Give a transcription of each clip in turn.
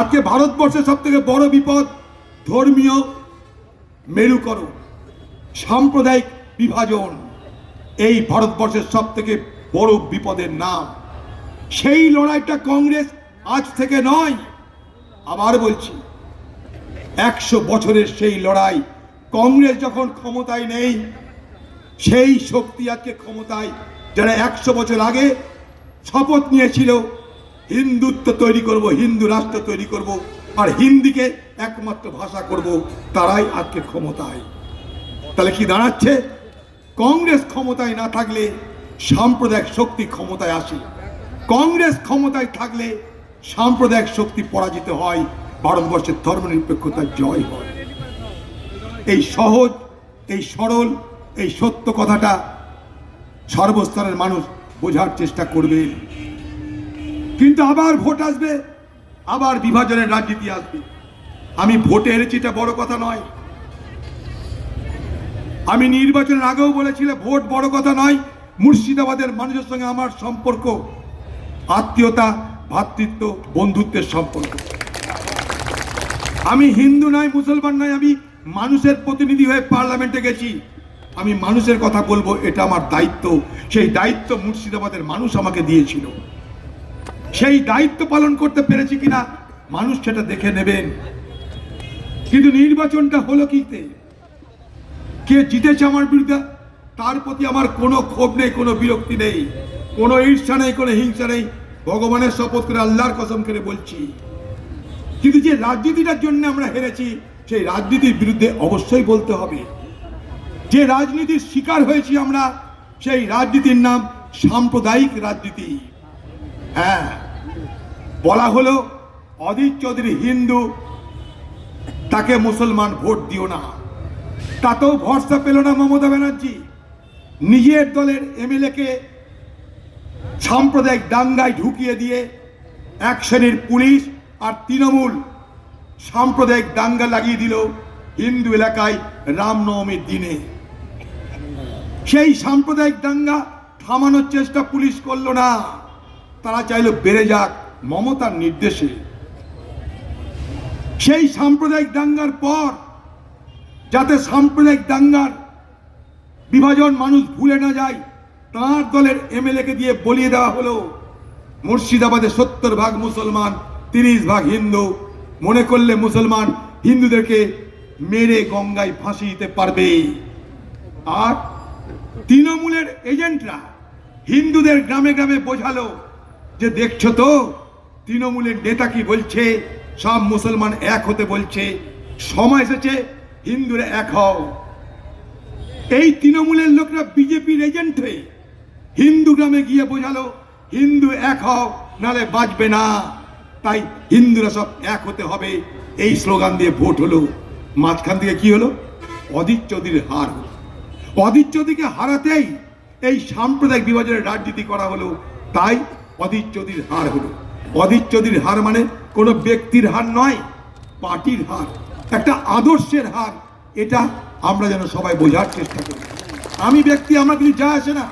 আজকে ভারতবর্ষের সব থেকে বড় বিপদ ধর্মীয় মেরুকরণ, সাম্প্রদায়িক বিভাজন। এই ভারতবর্ষের সব থেকে বড় বিপদের নাম। সেই লড়াইটা কংগ্রেস আজ থেকে নয়, আবার বলছি, একশো বছরের সেই লড়াই। কংগ্রেস যখন ক্ষমতায় নেই, সেই শক্তি আজকে ক্ষমতায়, যারা একশো বছর আগে শপথ নিয়েছিল হিন্দুত্ব তৈরি করব, হিন্দু রাষ্ট্র তৈরি করব, আর হিন্দিকে একমাত্র ভাষা করব, তারাই আজকে ক্ষমতায়। তাহলে কি দাঁড়াচ্ছে? কংগ্রেস ক্ষমতায় না থাকলে সাম্প্রদায়িক শক্তি ক্ষমতায় আসে। কংগ্রেস ক্ষমতায় থাকলে সাম্প্রদায়িক শক্তি পরাজিত হয়, ভারতবর্ষের ধর্মনিরপেক্ষতার জয় হয়। এই সহজ, এই সরল, এই সত্য কথাটা সর্বস্তরের মানুষ বোঝার চেষ্টা করবে। কিন্তু আবার ভোট আসবে, আবার বিভাজনের রাজনীতি আসবে। আমি ভোটে হেরেছি এটা বড় কথা নয়। আমি নির্বাচনের আগেও বলেছিলাম ভোট বড় কথা নয়, মুর্শিদাবাদের মানুষের সঙ্গে আমার সম্পর্ক, আত্মীয়তা ভ্রাতৃত্ব বন্ধুত্বের সম্পর্ক। আমি হিন্দু নয়, মুসলমান নয়, আমি মানুষের প্রতিনিধি হয়ে পার্লামেন্টে গেছি। আমি মানুষের কথা বলব, এটা আমার দায়িত্ব। সেই দায়িত্ব মুর্শিদাবাদের মানুষ আমাকে দিয়েছিল। সেই দায়িত্ব পালন করতে পেরেছি কিনা মানুষ সেটা দেখে নেবেন। কিন্তু নির্বাচনটা হলো কিতে কে জিতেছে আমার বিরুদ্ধে, তার প্রতি আমার কোনো ক্ষোভ নেই, কোনো বিরক্তি নেই, কোনো ঈর্ষা নেই, কোনো হিংসা নেই। ভগবানের শপথ করে আল্লাহর কসম করে বলছি, কিন্তু যে রাজনীতিটার জন্য আমরা হেরেছি, সেই রাজনীতির বিরুদ্ধে অবশ্যই বলতে হবে। যে রাজনীতির শিকার হয়েছি আমরা, সেই রাজনীতির নাম সাম্প্রদায়িক রাজনীতি। হ্যাঁ। বলা হলো, অধীর চৌধুরী হিন্দু, তাকে মুসলমান ভোট দিও না। তাতেও ভরসা পেল না মমতা ব্যানার্জি। নিজের দলের এমএলএকে সাম্প্রদায়িক দাঙ্গায় ঢুকিয়ে দিয়ে এক শ্রেণির পুলিশ আর তৃণমূল সাম্প্রদায়িক দাঙ্গা লাগিয়ে দিল হিন্দু এলাকায় রামনবমীর দিনে। সেই সাম্প্রদায়িক দাঙ্গা থামানোর চেষ্টা পুলিশ করল না। তারা চাইলো বেড়ে যাক মমতার নির্দেশে। সেই সাম্প্রদায়িক দাঙ্গার পর যাতে সাম্প্রদায়িক দাঙ্গার বিভাজন মানুষ ভুলে না যায়, তাঁর দলের এমএলএকে দিয়ে বলিয়ে দেওয়া হলো, মুর্শিদাবাদে সত্তর ভাগ মুসলমান, তিরিশ ভাগ হিন্দু। মনে করলে মুসলমান হিন্দুদেরকে মেরে গঙ্গায় ফাঁসি দিতে পারবে। আর তৃণমূলের এজেন্টরা হিন্দুদের গ্রামে গ্রামে বোঝালো যে দেখছ তো, তৃণমূলের নেতা কি বলছে, সব মুসলমান এক হতে বলছে, সময় এসেছে, হিন্দুরা এক হও। এই তৃণমূলের লোকরা বিজেপির এজেন্ট হয়ে হিন্দু গ্রামে গিয়ে বোঝালো, হিন্দু এক হও, নালে বাঁচবে না। তাই হিন্দুরা সব এক হতে হবে, এই স্লোগান দিয়ে ভোট হলো। মাঝখান থেকে কি হলো? অদিত চৌধুরীর হার হলো। অদিত চৌধুরীকে হারাতেই এই সাম্প্রদায়িক বিভাজনের রাজনীতি করা হলো। তাই চৌধুরীর হার হলো। চৌধুরীর হার মানে কোনো ব্যক্তির হার নয়, পার্টির হার, একটা আদর্শের হার। এটা আমরা যেন সবাই বোঝার চেষ্টা করি। আমি ব্যক্তি, আমার কিছু যা আসে না।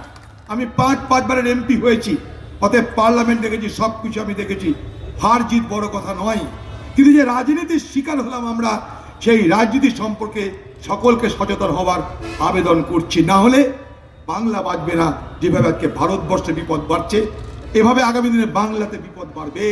আমি পাঁচ, পাঁচবারের এমপি হয়েছি। অতএব পার্লামেন্ট দেখেছি, সব কিছু আমি দেখেছি। হার জিত বড় কথা নয়। কিন্তু যে রাজনীতির শিকার হলাম আমরা, সেই রাজনীতি সম্পর্কে সকলকে সচেতন হওয়ার আবেদন করছি। না হলে বাংলা বাঁচবে না। যেভাবে আজকে ভারতবর্ষে বিপদ বাড়ছে এভাবে আগামী দিনে বাংলাতে বিপদ বাড়বে।